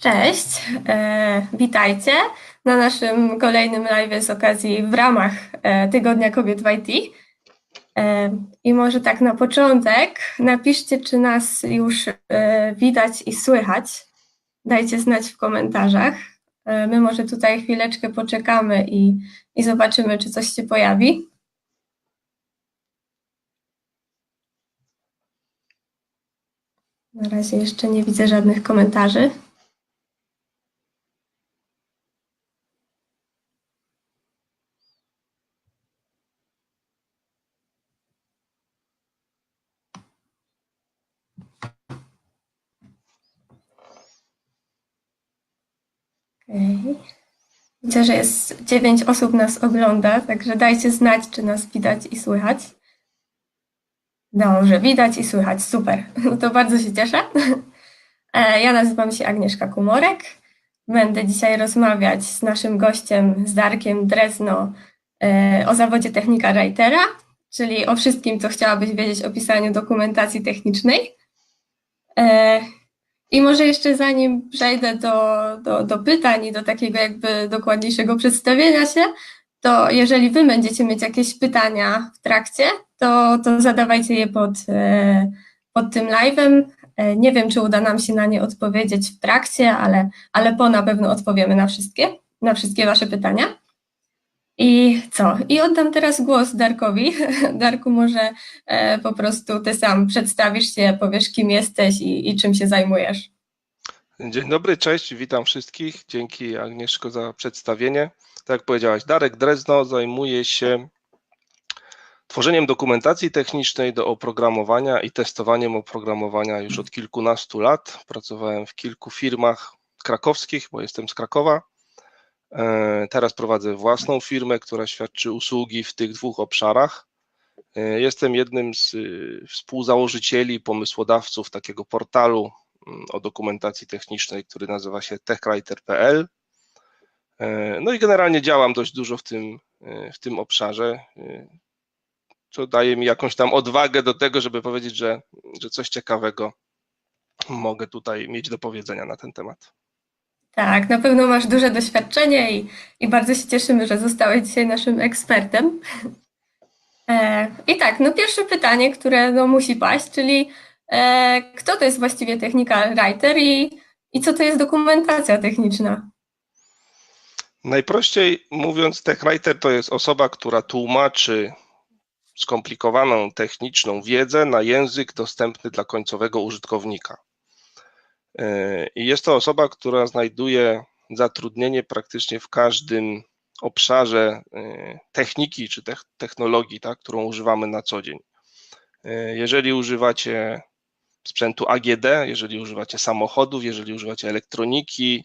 Cześć, e, witajcie na naszym kolejnym live z okazji w ramach e, Tygodnia Kobiet w IT. E, I może tak na początek napiszcie, czy nas już widać i słychać. Dajcie znać w komentarzach. My może tutaj chwileczkę poczekamy i, i zobaczymy, czy coś się pojawi. Na razie jeszcze nie widzę żadnych komentarzy. Okej. Widzę, że jest dziewięć osób nas ogląda, także dajcie znać, czy nas widać i słychać. Dobrze, widać i słychać, super. No to bardzo się cieszę. E, Ja nazywam się Agnieszka Kumorek. Będę dzisiaj rozmawiać z naszym gościem, z Darkiem Drezno, e, o zawodzie technika writera, czyli o wszystkim, co chciałabyś wiedzieć o pisaniu dokumentacji technicznej. I może jeszcze zanim przejdę do, do, do pytań i do takiego jakby dokładniejszego przedstawienia się, to jeżeli wy będziecie mieć jakieś pytania w trakcie, to, to zadawajcie je pod, e, pod tym live'em. E, Nie wiem, czy uda nam się na nie odpowiedzieć w trakcie, ale, ale po na pewno odpowiemy na wszystkie, na wszystkie wasze pytania. I co? I oddam teraz głos Darkowi. Darku, może e, po prostu ty sam przedstawisz się, powiesz, kim jesteś i, i czym się zajmujesz. Dzień dobry, cześć, witam wszystkich. Dzięki Agnieszko za przedstawienie. Tak jak powiedziałaś, Darek Drezno zajmuje się tworzeniem dokumentacji technicznej do oprogramowania i testowaniem oprogramowania już od kilkunastu lat. Pracowałem w kilku firmach krakowskich, bo jestem z Krakowa. E, Teraz prowadzę własną firmę, która świadczy usługi w tych dwóch obszarach. E, Jestem jednym z y, współzałożycieli, pomysłodawców takiego portalu mm, o dokumentacji technicznej, który nazywa się techwriter.pl. E, No i generalnie działam dość dużo w tym, e, w tym obszarze, e, co daje mi jakąś tam odwagę do tego, żeby powiedzieć, że, że coś ciekawego mogę tutaj mieć do powiedzenia na ten temat. Tak, na pewno masz duże doświadczenie i, i bardzo się cieszymy, że zostałeś dzisiaj naszym ekspertem. E, I tak, no pierwsze pytanie, które no, musi paść, czyli e, kto to jest właściwie technical writer i, i co to jest dokumentacja techniczna? Najprościej mówiąc, techwriter to jest osoba, która tłumaczy skomplikowaną techniczną wiedzę na język dostępny dla końcowego użytkownika. E, I jest to osoba, która znajduje zatrudnienie praktycznie w każdym obszarze e, techniki czy tech- technologii, tak, którą używamy na co dzień. E, Jeżeli używacie sprzętu AGD, jeżeli używacie samochodów, jeżeli używacie elektroniki,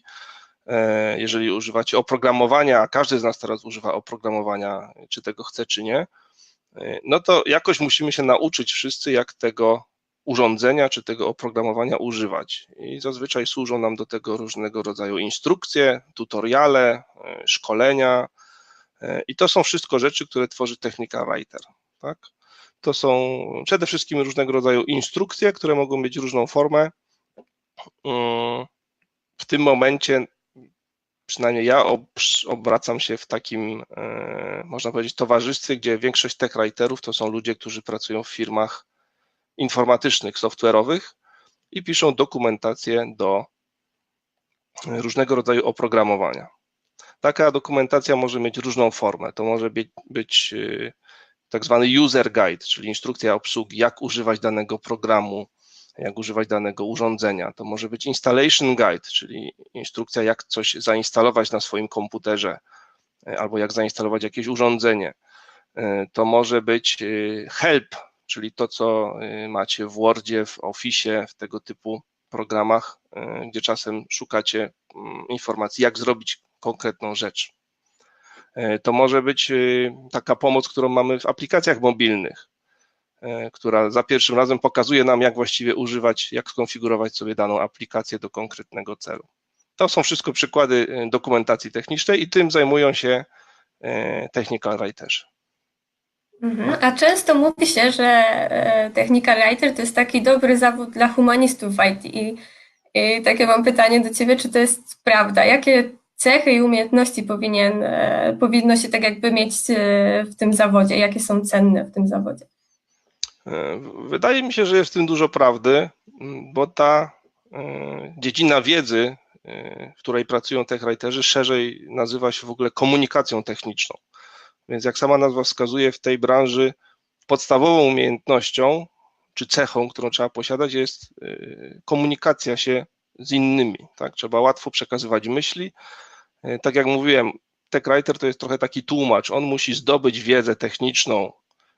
jeżeli używacie oprogramowania, a każdy z nas teraz używa oprogramowania, czy tego chce, czy nie, no to jakoś musimy się nauczyć wszyscy, jak tego urządzenia czy tego oprogramowania używać. I zazwyczaj służą nam do tego różnego rodzaju instrukcje, tutoriale, e, szkolenia. e, I to są wszystko rzeczy, które tworzy technika writer. Tak? To są przede wszystkim różnego rodzaju instrukcje, które mogą mieć różną formę. Mm, W tym momencie, przynajmniej ja obracam się w takim, e, można powiedzieć, towarzystwie, gdzie większość tech writerów to są ludzie, którzy pracują w firmach informatycznych, software'owych i piszą dokumentację do różnego rodzaju oprogramowania. Taka dokumentacja może mieć różną formę. To może być, być tak zwany user guide, czyli instrukcja obsługi, jak używać danego programu, jak używać danego urządzenia. To może być installation guide, czyli instrukcja, jak coś zainstalować na swoim komputerze y, albo jak zainstalować jakieś urządzenie. Y, To może być y, help, czyli to, co y, macie w Wordzie, w Office, w tego typu programach, y, gdzie czasem szukacie mm, informacji, jak zrobić konkretną rzecz. Y, To może być taka pomoc, którą mamy w aplikacjach mobilnych, która za pierwszym razem pokazuje nam, jak właściwie używać, jak skonfigurować sobie daną aplikację do konkretnego celu. To są wszystko przykłady dokumentacji technicznej i tym zajmują się technical writerzy. Mhm. A często mówi się, że e, technical writer to jest taki dobry zawód dla humanistów w IT. I, I takie mam pytanie do Ciebie, czy to jest prawda? Jakie cechy i umiejętności powinien, e, powinno się tak jakby mieć e, w tym zawodzie? Jakie są cenne w tym zawodzie? Wydaje mi się, że jest w tym dużo prawdy, bo ta dziedzina wiedzy, w której pracują techwriterzy, szerzej nazywa się w ogóle komunikacją techniczną. Więc jak sama nazwa wskazuje, w tej branży podstawową umiejętnością czy cechą, którą trzeba posiadać, jest e, komunikacja się z innymi. Tak? Trzeba łatwo przekazywać myśli. E, Tak jak mówiłem, techwriter to jest trochę taki tłumacz. On musi zdobyć wiedzę techniczną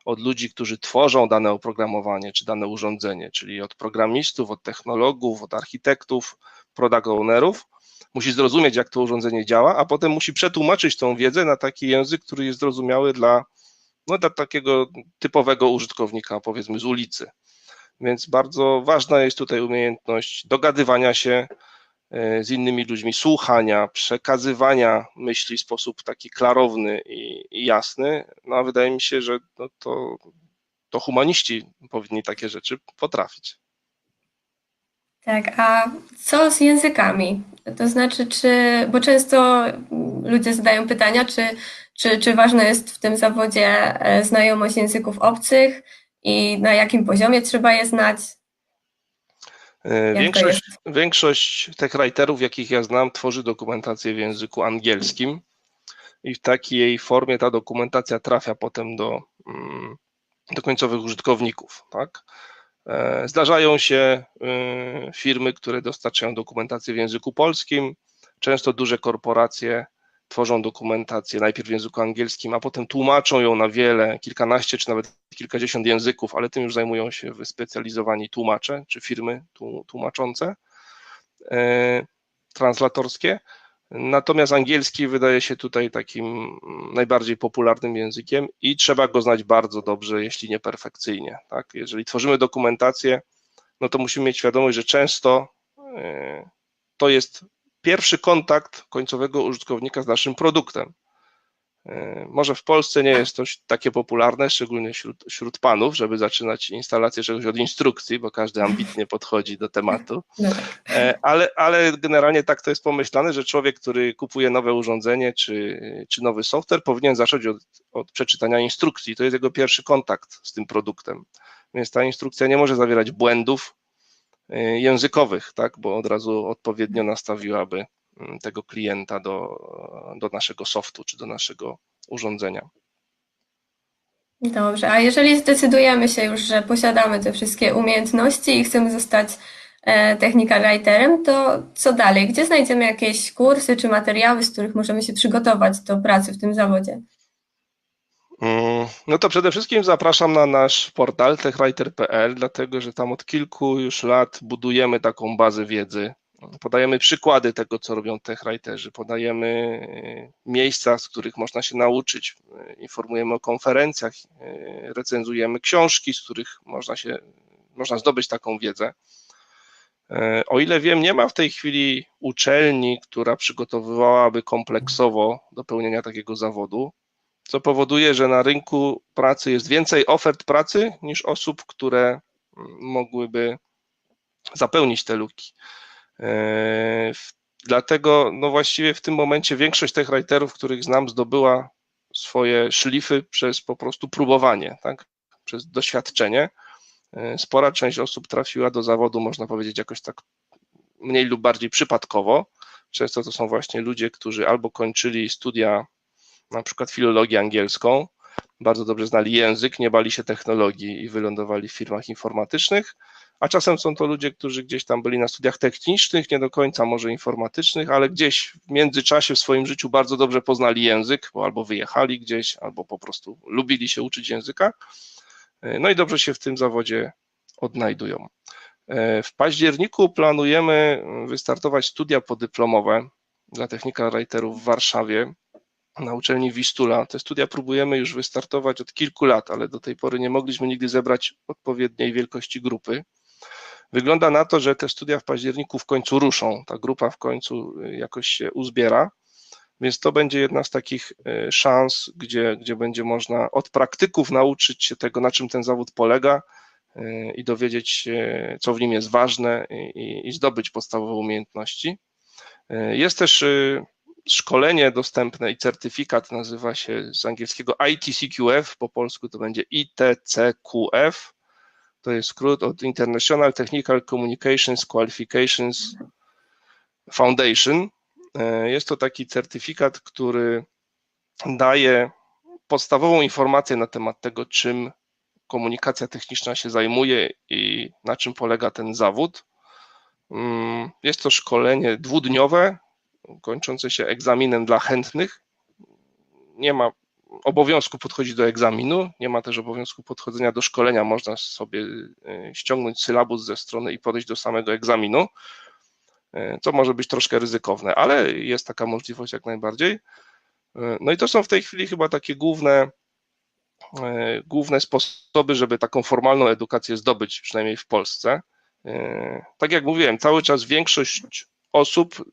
od ludzi, którzy tworzą dane oprogramowanie czy dane urządzenie, czyli od programistów, od technologów, od architektów, product ownerów. Musi zrozumieć, jak to urządzenie działa, a potem musi przetłumaczyć tą wiedzę na taki język, który jest zrozumiały dla, no, dla takiego typowego użytkownika, powiedzmy z ulicy. Więc bardzo ważna jest tutaj umiejętność dogadywania się e, z innymi ludźmi, słuchania, przekazywania myśli w sposób taki klarowny i, i jasny. No a wydaje mi się, że no to, to humaniści powinni takie rzeczy potrafić. Tak, a co z językami? To znaczy, czy, bo często ludzie zadają pytania, czy, czy, czy ważna jest w tym zawodzie e, znajomość języków obcych i na jakim poziomie trzeba je znać? E, Większość, większość tych writerów, jakich ja znam, tworzy dokumentację w języku angielskim i w takiej formie ta dokumentacja trafia potem do, mm, do końcowych użytkowników. Tak? E, Zdarzają się y, firmy, które dostarczają dokumentację w języku polskim. Często duże korporacje tworzą dokumentację najpierw w języku angielskim, a potem tłumaczą ją na wiele, kilkanaście czy nawet kilkadziesiąt języków, ale tym już zajmują się wyspecjalizowani tłumacze czy firmy tłu- tłumaczące, e, translatorskie. Natomiast angielski wydaje się tutaj takim najbardziej popularnym językiem i trzeba go znać bardzo dobrze, jeśli nie perfekcyjnie. Tak? Jeżeli tworzymy dokumentację, no to musimy mieć świadomość, że często e, to jest pierwszy kontakt końcowego użytkownika z naszym produktem. E, Może w Polsce nie jest to takie popularne, szczególnie wśród, wśród panów, żeby zaczynać instalację czegoś od instrukcji, bo każdy ambitnie podchodzi do tematu. No tak. E, Ale, ale generalnie tak to jest pomyślane, że człowiek, który kupuje nowe urządzenie czy, czy nowy software, powinien zacząć od, od przeczytania instrukcji. To jest jego pierwszy kontakt z tym produktem. Więc ta instrukcja nie może zawierać błędów e, językowych, tak, bo od razu odpowiednio nastawiłaby tego klienta do, do naszego softu czy do naszego urządzenia. Dobrze, a jeżeli zdecydujemy się już, że posiadamy te wszystkie umiejętności i chcemy zostać e, technical writerem, to co dalej? Gdzie znajdziemy jakieś kursy czy materiały, z których możemy się przygotować do pracy w tym zawodzie? Mm, No to przede wszystkim zapraszam na nasz portal techwriter.pl, dlatego że tam od kilku już lat budujemy taką bazę wiedzy. Podajemy przykłady tego, co robią techwriterzy, podajemy e, miejsca, z których można się nauczyć, e, informujemy o konferencjach, e, recenzujemy książki, z których można się, można zdobyć taką wiedzę. O ile wiem, nie ma w tej chwili uczelni, która przygotowywałaby kompleksowo do pełnienia takiego zawodu co powoduje, że na rynku pracy jest więcej ofert pracy niż osób, które mogłyby zapełnić te luki. Dlatego no właściwie w tym momencie większość tych writerów, których znam, zdobyła swoje szlify przez po prostu próbowanie, tak? przez doświadczenie. E, Spora część osób trafiła do zawodu, można powiedzieć, jakoś tak mniej lub bardziej przypadkowo. Często to są właśnie ludzie, którzy albo kończyli studia na przykład filologię angielską, bardzo dobrze znali język, nie bali się technologii i wylądowali w firmach informatycznych, a czasem są to ludzie, którzy gdzieś tam byli na studiach technicznych, nie do końca może informatycznych, ale gdzieś w międzyczasie w swoim życiu bardzo dobrze poznali język, bo albo wyjechali gdzieś, albo po prostu lubili się uczyć języka, no i dobrze się w tym zawodzie odnajdują. E, W październiku planujemy wystartować studia podyplomowe dla technika writerów w Warszawie na uczelni Wistula. Te studia próbujemy już wystartować od kilku lat, ale do tej pory nie mogliśmy nigdy zebrać odpowiedniej wielkości grupy. Wygląda na to, że te studia w październiku w końcu ruszą. Ta grupa w końcu y, jakoś się uzbiera, więc to będzie jedna z takich y, szans, gdzie, gdzie będzie można od praktyków nauczyć się tego, na czym ten zawód polega y, i dowiedzieć się, co w nim jest ważne i, i zdobyć podstawowe umiejętności. Jest też szkolenie dostępne i certyfikat nazywa się z angielskiego ITCQF, po polsku to będzie ITCQF. To jest skrót od International Technical Communications Qualifications Foundation. E, Jest to taki certyfikat, który daje podstawową informację na temat tego, czym komunikacja techniczna się zajmuje i na czym polega ten zawód. Mm, Jest to szkolenie dwudniowe, kończące się egzaminem dla chętnych. Nie ma obowiązku podchodzić do egzaminu, nie ma też obowiązku podchodzenia do szkolenia. Można sobie e, ściągnąć sylabus ze strony i podejść do samego egzaminu, e, co może być troszkę ryzykowne, ale jest taka możliwość jak najbardziej. E, No i to są w tej chwili chyba takie główne, e, główne sposoby, żeby taką formalną edukację zdobyć, przynajmniej w Polsce. E, Tak jak mówiłem, cały czas większość osób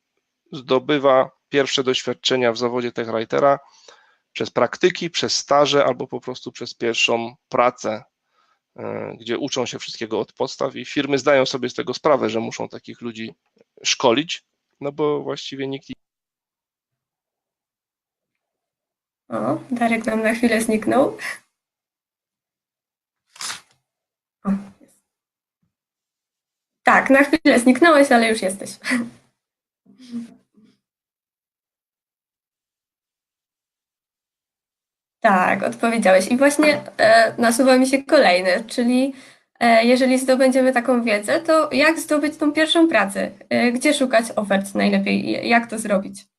zdobywa pierwsze doświadczenia w zawodzie techwritera przez praktyki, przez staże albo po prostu przez pierwszą pracę, e, gdzie uczą się wszystkiego od podstaw i firmy zdają sobie z tego sprawę, że muszą takich ludzi szkolić, no bo właściwie nikt O, Darek nam na chwilę zniknął. O, jest. Tak, na chwilę zniknąłeś, ale już jesteś. Tak, odpowiedziałeś. I właśnie e, nasuwa mi się kolejne, czyli e, jeżeli zdobędziemy taką wiedzę, to jak zdobyć tą pierwszą pracę? E, gdzie szukać ofert najlepiej? Jak to zrobić?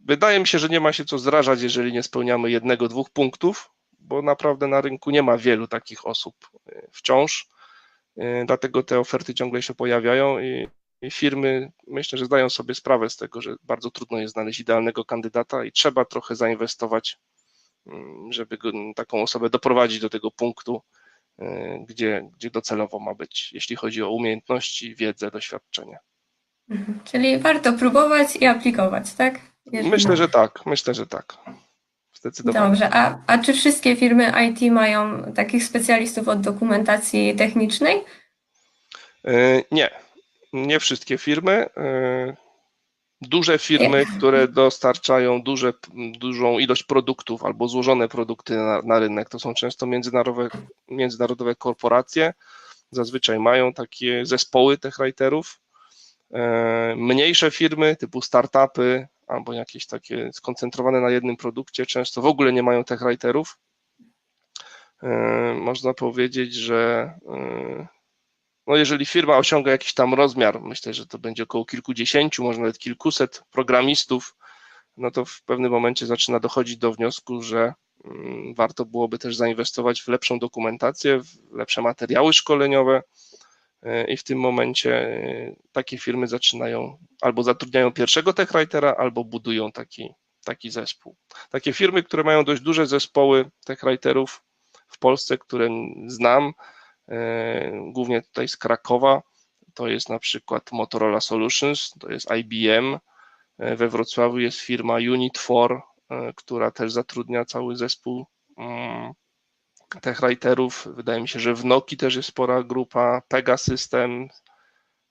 Wydaje mi się, że nie ma się co zrażać, jeżeli nie spełniamy jednego, dwóch punktów, bo naprawdę na rynku nie ma wielu takich osób e, wciąż. E, Dlatego te oferty ciągle się pojawiają i firmy myślę, że zdają sobie sprawę z tego, że bardzo trudno jest znaleźć idealnego kandydata i trzeba trochę zainwestować, mm, żeby taką osobę doprowadzić do tego punktu, e, gdzie, gdzie docelowo ma być, jeśli chodzi o umiejętności, wiedzę, doświadczenie. Mhm. Czyli warto próbować i aplikować, tak? Jeżeli- Myślę, że tak, myślę, że tak. Zdecydowanie. Dobrze, a, a czy wszystkie firmy IT mają takich specjalistów od dokumentacji technicznej? E, Nie, nie wszystkie firmy. E, Duże firmy, które dostarczają duże, dużą ilość produktów albo złożone produkty na, na rynek, to są często międzynarodowe, międzynarodowe korporacje. Zazwyczaj mają takie zespoły techwriterów. E, Mniejsze firmy typu startupy albo jakieś takie skoncentrowane na jednym produkcie często w ogóle nie mają techwriterów. E, Można powiedzieć, że e, no jeżeli firma osiąga jakiś tam rozmiar, myślę, że to będzie około kilkudziesięciu, może nawet kilkuset programistów, no to w pewnym momencie zaczyna dochodzić do wniosku, że mm, warto byłoby też zainwestować w lepszą dokumentację, w lepsze materiały szkoleniowe i w tym momencie e, takie firmy zaczynają albo zatrudniają pierwszego techwritera, albo budują taki, taki zespół. Takie firmy, które mają dość duże zespoły techwriterów w Polsce, które znam, e, głównie tutaj z Krakowa, to jest na przykład Motorola Solutions, to jest IBM, E, we Wrocławiu jest firma Unit4, e, która też zatrudnia cały zespół mm, techwriterów. Wydaje mi się, że w Noki też jest spora grupa, Pegasystem.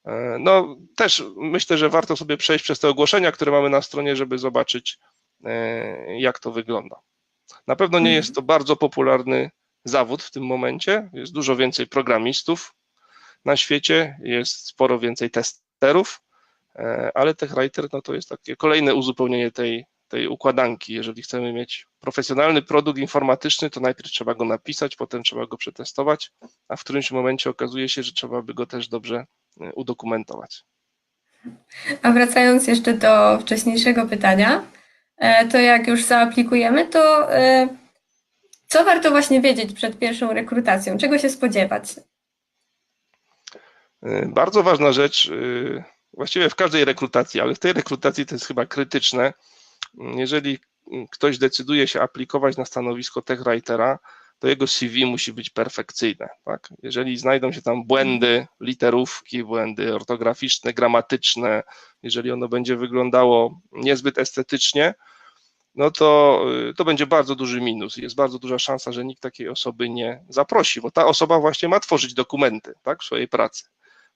E, No, też myślę, że warto sobie przejść przez te ogłoszenia, które mamy na stronie, żeby zobaczyć, e, jak to wygląda. Na pewno nie jest to bardzo popularny zawód w tym momencie. Jest dużo więcej programistów na świecie, jest sporo więcej testerów, e, ale TechWriter no to jest takie kolejne uzupełnienie tej, tej układanki. Jeżeli chcemy mieć profesjonalny produkt informatyczny, to najpierw trzeba go napisać, potem trzeba go przetestować, a w którymś momencie okazuje się, że trzeba by go też dobrze e, udokumentować. A wracając jeszcze do wcześniejszego pytania, e, to jak już zaaplikujemy, to e, co warto właśnie wiedzieć przed pierwszą rekrutacją? Czego się spodziewać? Bardzo ważna rzecz, właściwie w każdej rekrutacji, ale w tej rekrutacji to jest chyba krytyczne. Jeżeli ktoś decyduje się aplikować na stanowisko techwritera, to jego CV musi być perfekcyjne. Tak? Jeżeli znajdą się tam błędy, literówki, błędy ortograficzne, gramatyczne, jeżeli ono będzie wyglądało niezbyt estetycznie, no to, y, to będzie bardzo duży minus. Jest bardzo duża szansa, że nikt takiej osoby nie zaprosi, bo ta osoba właśnie ma tworzyć dokumenty tak, w swojej pracy.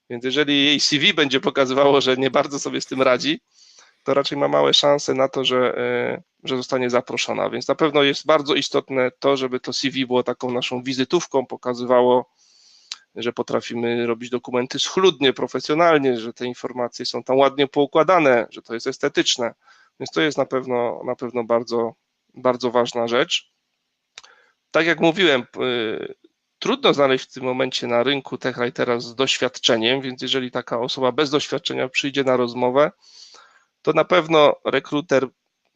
Więc jeżeli jej CV będzie pokazywało, że nie bardzo sobie z tym radzi, to raczej ma małe szanse na to, że, y, że zostanie zaproszona. Więc na pewno jest bardzo istotne to, żeby to CV było taką naszą wizytówką, pokazywało, że potrafimy robić dokumenty schludnie, profesjonalnie, że te informacje są tam ładnie poukładane, że to jest estetyczne. Więc to jest na pewno, na pewno bardzo, bardzo ważna rzecz. Tak jak mówiłem, trudno znaleźć w tym momencie na rynku techwritera z doświadczeniem, więc jeżeli taka osoba bez doświadczenia przyjdzie na rozmowę, to na pewno rekruter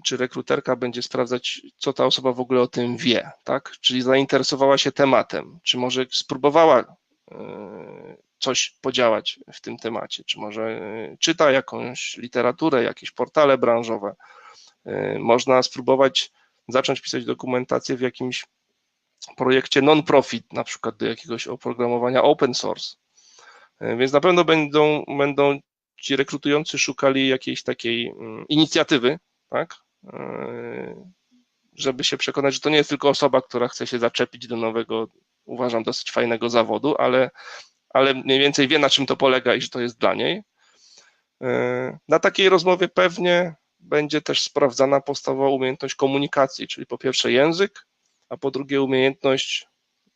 czy rekruterka będzie sprawdzać, co ta osoba w ogóle o tym wie, tak? Czyli zainteresowała się tematem, czy może spróbowała y, coś podziałać w tym temacie, czy może y, czyta jakąś literaturę, jakieś portale branżowe. Y, Można spróbować zacząć pisać dokumentację w jakimś projekcie non-profit, na przykład do jakiegoś oprogramowania open source. Więc na pewno będą, będą ci rekrutujący szukali jakiejś takiej mm, inicjatywy, tak? Y, Żeby się przekonać, że to nie jest tylko osoba, która chce się zaczepić do nowego, uważam, dosyć fajnego zawodu, ale, ale mniej więcej wie, na czym to polega i że to jest dla niej. Y, Na takiej rozmowie pewnie będzie też sprawdzana podstawowa umiejętność komunikacji, czyli po pierwsze język, a po drugie umiejętność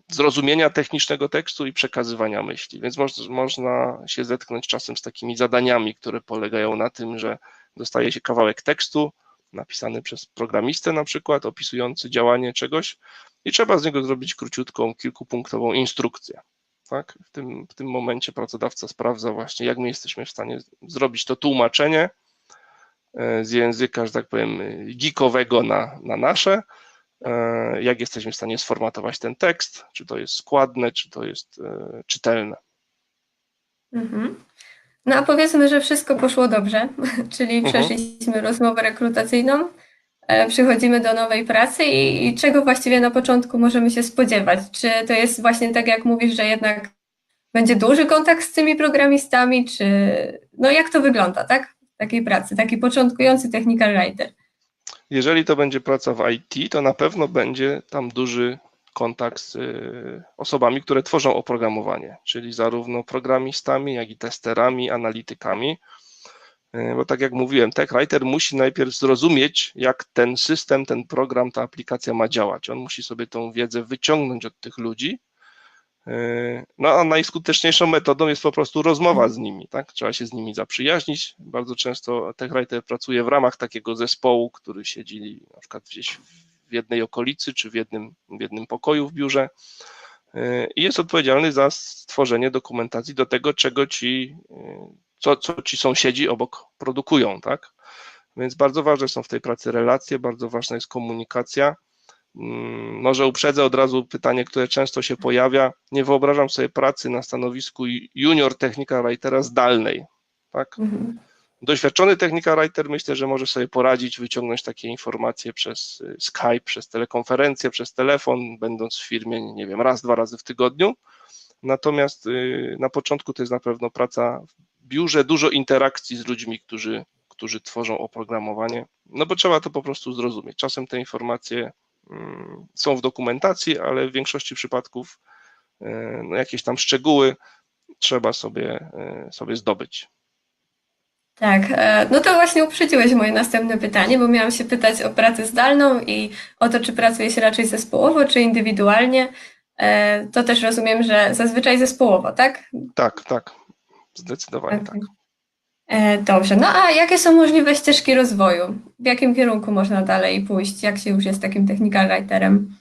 zrozumienia technicznego tekstu i przekazywania myśli. Więc moż, można się zetknąć czasem z takimi zadaniami, które polegają na tym, że dostaje się kawałek tekstu napisany przez programistę na przykład, opisujący działanie czegoś i trzeba z niego zrobić króciutką, kilkupunktową instrukcję. Tak? W, tym, w tym momencie pracodawca sprawdza właśnie, jak my jesteśmy w stanie zrobić to tłumaczenie e, z języka, że tak powiem, geekowego na, na nasze, jak jesteśmy w stanie sformatować ten tekst, czy to jest składne, czy to jest e, czytelne. Mhm. No a powiedzmy, że wszystko poszło dobrze, czyli Mhm. przeszliśmy rozmowę rekrutacyjną, e, przychodzimy do nowej pracy i, i czego właściwie na początku możemy się spodziewać? Czy to jest właśnie tak, jak mówisz, że jednak będzie duży kontakt z tymi programistami, czy no jak to wygląda, tak? Takiej pracy, taki początkujący technical writer. Jeżeli to będzie praca w IT, to na pewno będzie tam duży kontakt z y, osobami, które tworzą oprogramowanie, czyli zarówno programistami, jak i testerami, analitykami. Y, Bo tak jak mówiłem, TechWriter musi najpierw zrozumieć, jak ten system, ten program, ta aplikacja ma działać. On musi sobie tą wiedzę wyciągnąć od tych ludzi. Y, No a najskuteczniejszą metodą jest po prostu rozmowa z nimi, tak? Trzeba się z nimi zaprzyjaźnić. Bardzo często TechWriter pracuje w ramach takiego zespołu, który siedzi na przykład gdzieś w jednej okolicy czy w jednym, w jednym pokoju w biurze y, i jest odpowiedzialny za stworzenie dokumentacji do tego, czego ci, y, co, co ci sąsiedzi obok produkują, tak? Więc bardzo ważne są w tej pracy relacje, bardzo ważna jest komunikacja. Mm, Może uprzedzę od razu pytanie, które często się pojawia. Nie wyobrażam sobie pracy na stanowisku junior technika writera zdalnej. Tak? Mhm. Doświadczony technika writer myślę, że może sobie poradzić, wyciągnąć takie informacje przez y, Skype, przez telekonferencję, przez telefon, będąc w firmie, nie wiem, raz, dwa razy w tygodniu. Natomiast y, na początku to jest na pewno praca w biurze, dużo interakcji z ludźmi, którzy, którzy tworzą oprogramowanie, no bo trzeba to po prostu zrozumieć. Czasem te informacje są w dokumentacji, ale w większości przypadków y, no, jakieś tam szczegóły trzeba sobie, y, sobie zdobyć. Tak, e, no to właśnie uprzedziłeś moje następne pytanie, bo miałam się pytać o pracę zdalną i o to, czy pracuje się raczej zespołowo, czy indywidualnie. E, To też rozumiem, że zazwyczaj zespołowo, tak? Tak, tak, zdecydowanie tak. Okej. E, Dobrze, no a jakie są możliwe ścieżki rozwoju? W jakim kierunku można dalej pójść, jak się już jest takim technical writerem?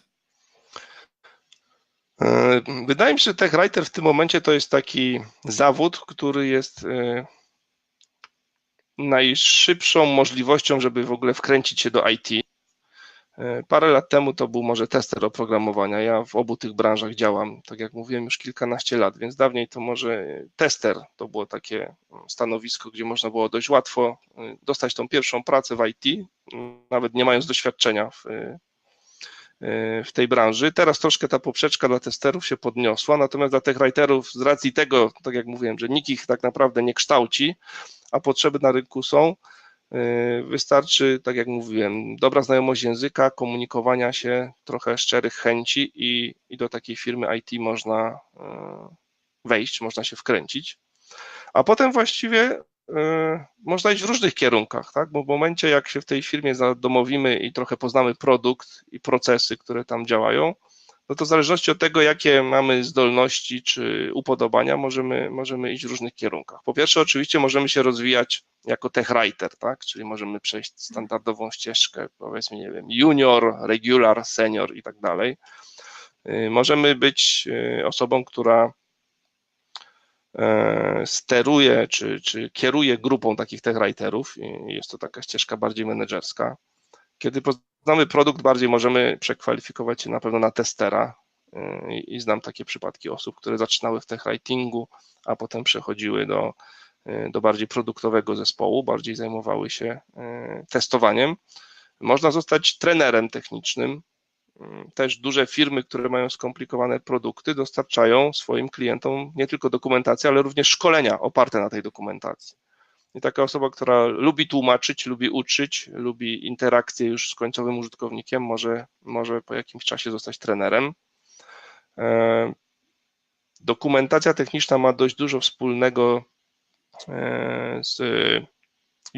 E, Wydaje mi się, że tech writer w tym momencie to jest taki zawód, który jest e, najszybszą możliwością, żeby w ogóle wkręcić się do IT. E, Parę lat temu to był może tester oprogramowania. Ja w obu tych branżach działam, tak jak mówiłem, już kilkanaście lat, więc dawniej to może tester to było takie stanowisko, gdzie można było dość łatwo e, dostać tą pierwszą pracę w IT, nawet nie mając doświadczenia w, e, w tej branży. Teraz troszkę ta poprzeczka dla testerów się podniosła, natomiast dla tych writerów z racji tego, tak jak mówiłem, że nikt ich tak naprawdę nie kształci, a potrzeby na rynku są, wystarczy, tak jak mówiłem, dobra znajomość języka, komunikowania się, trochę szczerych chęci i, i do takiej firmy IT można yy, wejść, można się wkręcić. A potem właściwie yy, można iść w różnych kierunkach, tak? Bo w momencie, jak się w tej firmie zadomowimy i trochę poznamy produkt i procesy, które tam działają, no to w zależności od tego, jakie mamy zdolności czy upodobania, możemy, możemy iść w różnych kierunkach. Po pierwsze, oczywiście możemy się rozwijać jako tech writer, tak? Czyli możemy przejść standardową ścieżkę, powiedzmy, nie wiem, junior, regular, senior i tak dalej. Yy, Możemy być yy, osobą, która e, steruje czy, czy kieruje grupą takich tech writerów jest to taka ścieżka bardziej menedżerska. Kiedy poznamy produkt bardziej, możemy przekwalifikować się na pewno na testera y, i znam takie przypadki osób, które zaczynały w tech writingu, a potem przechodziły do, y, do bardziej produktowego zespołu, bardziej zajmowały się y, testowaniem. Można zostać trenerem technicznym. Też duże firmy, które mają skomplikowane produkty, dostarczają swoim klientom nie tylko dokumentację, ale również szkolenia oparte na tej dokumentacji. I taka osoba, która lubi tłumaczyć, lubi uczyć, lubi interakcję już z końcowym użytkownikiem, może, może po jakimś czasie zostać trenerem. E, Dokumentacja techniczna ma dość dużo wspólnego e, z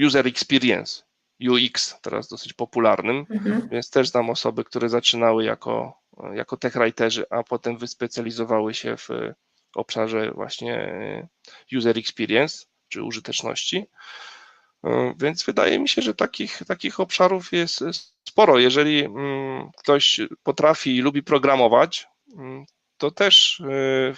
user experience, UX, teraz dosyć popularnym, Mhm. więc też znam osoby, które zaczynały jako, jako tech writerzy, a potem wyspecjalizowały się w obszarze właśnie e, user experience czy użyteczności. E, Więc wydaje mi się, że takich, takich obszarów jest sporo. Jeżeli mm, ktoś potrafi i lubi programować, mm, to też e,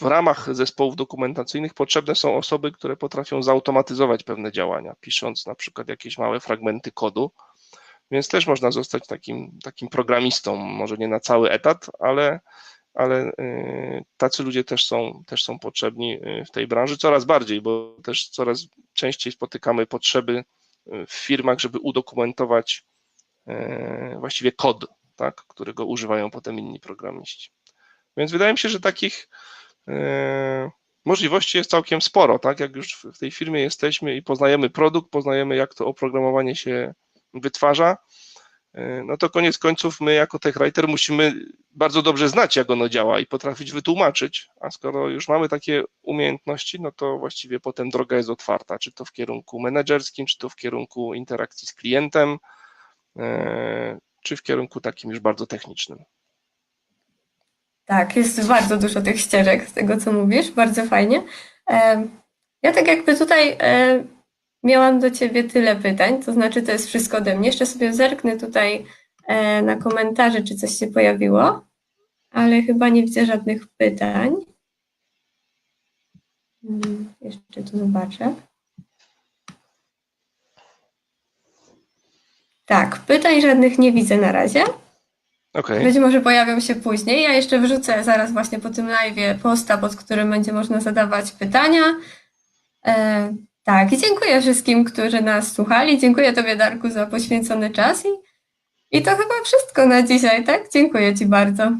w ramach zespołów dokumentacyjnych potrzebne są osoby, które potrafią zautomatyzować pewne działania, pisząc na przykład jakieś małe fragmenty kodu. Więc też można zostać takim, takim programistą, może nie na cały etat, ale, ale y, tacy ludzie też są, też są potrzebni y, w tej branży coraz bardziej, bo też coraz częściej spotykamy potrzeby y, w firmach, żeby udokumentować właściwie kod, tak, którego używają potem inni programiści. Więc wydaje mi się, że takich możliwości jest całkiem sporo, tak, jak już w tej firmie jesteśmy i poznajemy produkt, poznajemy jak to oprogramowanie się wytwarza, no to koniec końców my jako tech writer musimy bardzo dobrze znać, jak ono działa i potrafić wytłumaczyć, a skoro już mamy takie umiejętności, no to właściwie potem droga jest otwarta, czy to w kierunku menedżerskim, czy to w kierunku interakcji z klientem, y, czy w kierunku takim już bardzo technicznym. Tak, jest bardzo dużo tych ścieżek z tego, co mówisz, bardzo fajnie. Em, Ja tak jakby tutaj e, miałam do Ciebie tyle pytań, to znaczy to jest wszystko ode mnie. Jeszcze sobie zerknę tutaj e, na komentarze, czy coś się pojawiło, ale chyba nie widzę żadnych pytań. Mm, Jeszcze tu zobaczę. Tak, pytań żadnych nie widzę na razie. Okej, Być może pojawią się później. Ja jeszcze wrzucę zaraz właśnie po tym live'ie posta, pod którym będzie można zadawać pytania. E, tak, i dziękuję wszystkim, którzy nas słuchali. Dziękuję Tobie, Darku, za poświęcony czas i, i to chyba wszystko na dzisiaj, tak? Dziękuję Ci bardzo.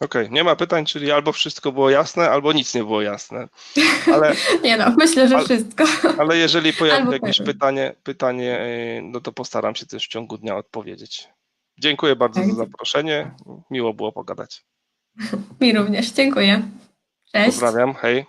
okej, nie ma pytań, czyli albo wszystko było jasne, albo nic nie było jasne. Ale, Nie no, myślę, że Ale- wszystko. ale jeżeli pojawi się jakieś pewnie. pytanie, pytanie, y, no to postaram się też w ciągu dnia odpowiedzieć. Dziękuję bardzo Tak. za zaproszenie. Miło było pogadać. Mi również, dziękuję. Cześć. Pozdrawiam, hej.